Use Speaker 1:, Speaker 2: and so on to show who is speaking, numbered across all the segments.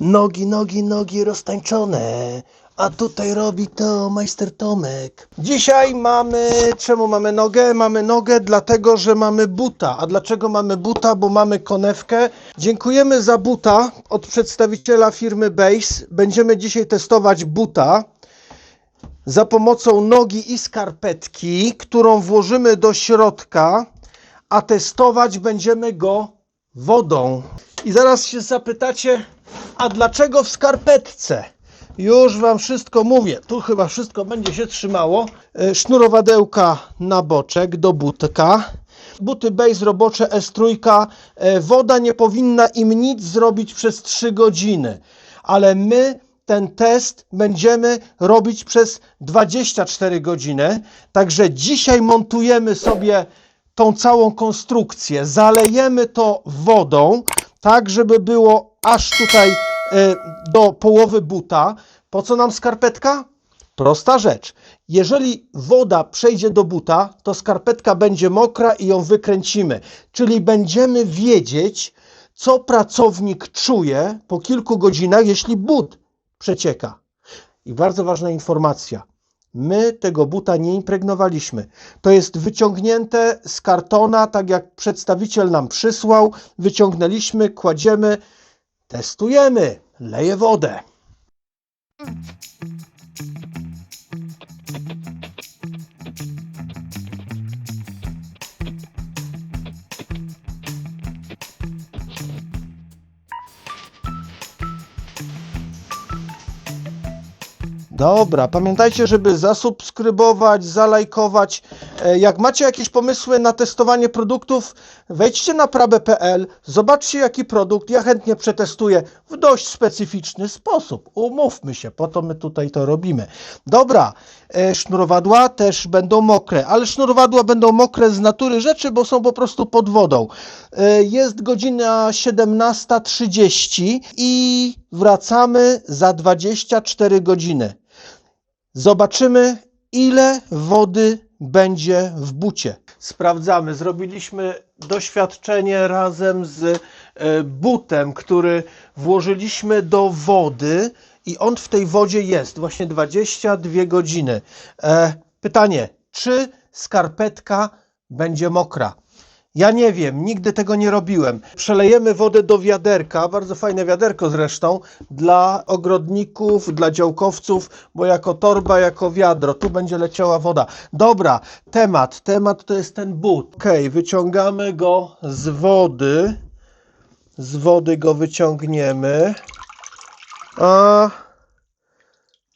Speaker 1: Nogi, nogi, nogi roztańczone. A tutaj robi to majster Tomek. Dzisiaj mamy, czemu mamy nogę? Mamy nogę dlatego, że mamy buta. A dlaczego mamy buta? Bo mamy konewkę. Dziękujemy za buta od przedstawiciela firmy Base. Będziemy dzisiaj testować buta za pomocą nogi i skarpetki, którą włożymy do środka, a testować będziemy go wodą. I zaraz się zapytacie, a dlaczego w skarpetce? Już Wam wszystko mówię. Tu chyba wszystko będzie się trzymało. E, Sznurowadełka na boczek do butka. Buty base robocze S3. E, Woda nie powinna im nic zrobić przez 3 godziny. Ale my ten test będziemy robić przez 24 godziny. Także dzisiaj montujemy sobie tą całą konstrukcję. Zalejemy to wodą, tak żeby było aż tutaj do połowy buta. Po co nam skarpetka? Prosta rzecz. Jeżeli woda przejdzie do buta, to skarpetka będzie mokra i ją wykręcimy. Czyli będziemy wiedzieć, co pracownik czuje po kilku godzinach, jeśli but przecieka. I bardzo ważna informacja. My tego buta nie impregnowaliśmy. To jest wyciągnięte z kartona, tak jak przedstawiciel nam przysłał. Wyciągnęliśmy, kładziemy, testujemy. Leję wodę. Dobra, pamiętajcie, żeby zasubskrybować, zalajkować. E, Jak macie jakieś pomysły na testowanie produktów, wejdźcie na prabe.pl, zobaczcie jaki produkt, ja chętnie przetestuję w dość specyficzny sposób. Umówmy się, po to my tutaj to robimy. Dobra, e, sznurowadła też będą mokre, ale sznurowadła będą mokre z natury rzeczy, bo są po prostu pod wodą. E, Jest godzina 17.30 i wracamy za 24 godziny. Zobaczymy, ile wody będzie w bucie. Sprawdzamy. Zrobiliśmy doświadczenie razem z e, butem, który włożyliśmy do wody i on w tej wodzie jest właśnie 22 godziny. E, pytanie, czy skarpetka będzie mokra? Ja nie wiem, nigdy tego nie robiłem. Przelejemy wodę do wiaderka, bardzo fajne wiaderko zresztą, dla ogrodników, dla działkowców, bo jako torba, jako wiadro, tu będzie leciała woda. Dobra, temat, temat to jest ten but. Ok, wyciągamy go z wody, z wody go wyciągniemy, a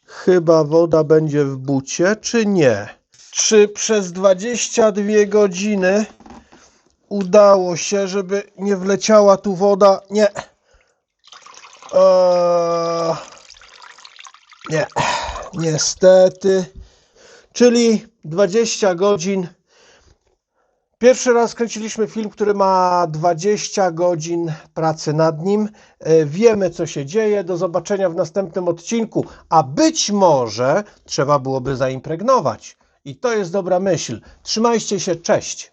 Speaker 1: chyba woda będzie w bucie, czy nie? Czy przez 22 godziny udało się, żeby nie wleciała tu woda. Nie. Eee, nie. Niestety. Czyli 20 godzin. Pierwszy raz kręciliśmy film, który ma 20 godzin pracy nad nim. E, Wiemy, co się dzieje. Do zobaczenia w następnym odcinku. A być może trzeba byłoby zaimpregnować. I to jest dobra myśl. Trzymajcie się. Cześć.